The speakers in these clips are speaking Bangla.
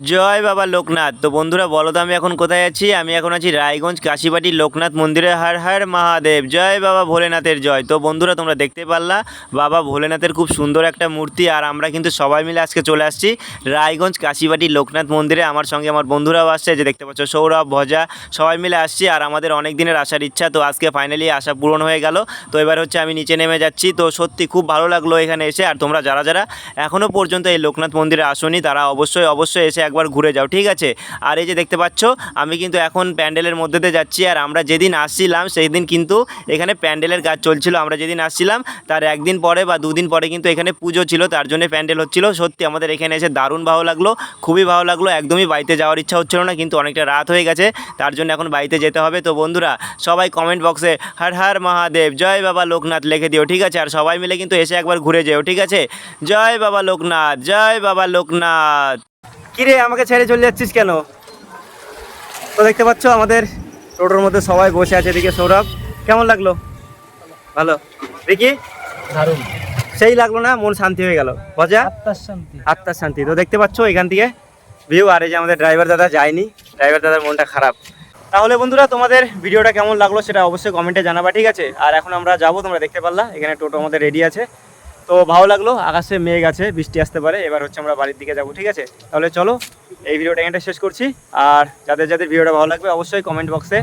জয় বাবা লোকনাথ। তো বন্ধুরা, বলো তো আমি এখন কোথায় আছি? আমি এখন আছি রায়গঞ্জ কাশীবাটি লোকনাথ মন্দিরে। হর হর মহাদেব, জয় বাবা ভোলেনাথের জয়। তো বন্ধুরা, তোমরা দেখতে পারলা, বাবা ভোলেনাথের খুব সুন্দর একটা মূর্তি আর আমরা কিন্তু সবাই মিলে আজকে চলে আসছি রায়গঞ্জ কাশীবাটি লোকনাথ মন্দিরে। আমার সঙ্গে আমার বন্ধুরাও আসছে, যে দেখতে পাচ্ছ সৌরভ, ভজা, সবাই মিলে আসছি আর আমাদের অনেক দিনের আসার ইচ্ছা। তো আজকে ফাইনালি আশা পূরণ হয়ে গেল। তো এবার হচ্ছে আমি নিচে নেমে যাচ্ছি। তো সত্যি খুব ভালো লাগল এখানে এসে। আর তোমরা যারা যারা এখনও পর্যন্ত এই লোকনাথ মন্দিরে আসোনি, তারা অবশ্যই অবশ্যই এসে একবার ঘুরে যাও, ঠিক আছে? আর এই যে দেখতে পাচ্ছ, আমি কিন্তু এখন প্যান্ডেলের মধ্যে দিয়ে যাচ্ছি, আর আমরা যেদিন আসছিলাম সেই দিন কিন্তু এখানে প্যান্ডেলের কাজ চলছিল। আমরা যেদিন আসছিলাম, তার একদিন পরে বা দুদিন পরে কিন্তু এখানে পুজো ছিল, তার জন্য প্যান্ডেল হচ্ছিল। সত্যি আমাদের এখানে এসে দারুণ ভালো লাগল, খুবই ভালো লাগল, একদমই বাড়িতে যাওয়ার ইচ্ছা হচ্ছিল না, কিন্তু অনেকটা রাত হয়ে গেছে, তার জন্য এখন বাড়িতে যেতে হবে। তো বন্ধুরা, সবাই কমেন্ট বক্সে হর হর মহাদেব, জয় বাবা লোকনাথ লিখে দিও, ঠিক আছে? আর সবাই মিলে কিন্তু এসে একবার ঘুরে যেও, ঠিক আছে? জয় বাবা লোকনাথ, জয় বাবা লোকনাথ। কিরে আমাকে ছেড়ে চলে যাচ্ছিস কেন? তো দেখতে পাচ্ছ আমাদের টোটোর মধ্যে সবাই বসে আছে এদিকে সৌরভ। কেমন লাগল? ভালো। দেখি দারুণ। সেই লাগল না মন শান্তি হয়ে গেল। মজা? আত্মার শান্তি। আত্মার শান্তি। তো দেখতে পাচ্ছ এখান থেকে ভিউ আর এই যে আমাদের ড্রাইভার দাদা যায়নি ড্রাইভার দাদার মনটা খারাপ। তাহলে বন্ধুরা তোমাদের ভিডিওটা কেমন লাগল সেটা অবশ্যই কমেন্টে জানাবা ঠিক আছে? আর এখন আমরা যাব তোমরা দেখতে পারলা এখানে টোটো আমাদের রেডি আছে। তো ভালো লাগল, আকাশে মেঘ আছে, বৃষ্টি আসতে পারে, এবার হচ্ছে আমরা বাড়ির দিকে যাব, ঠিক আছে? তাহলে চলো, এই ভিডিওটা এখানটা শেষ করছি, আর যাদের যাদের ভিডিওটা ভালো লাগবে অবশ্যই কমেন্ট বক্সে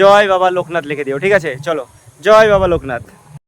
জয় বাবা লোকনাথ লিখে দিও, ঠিক আছে? চলো, জয় বাবা লোকনাথ।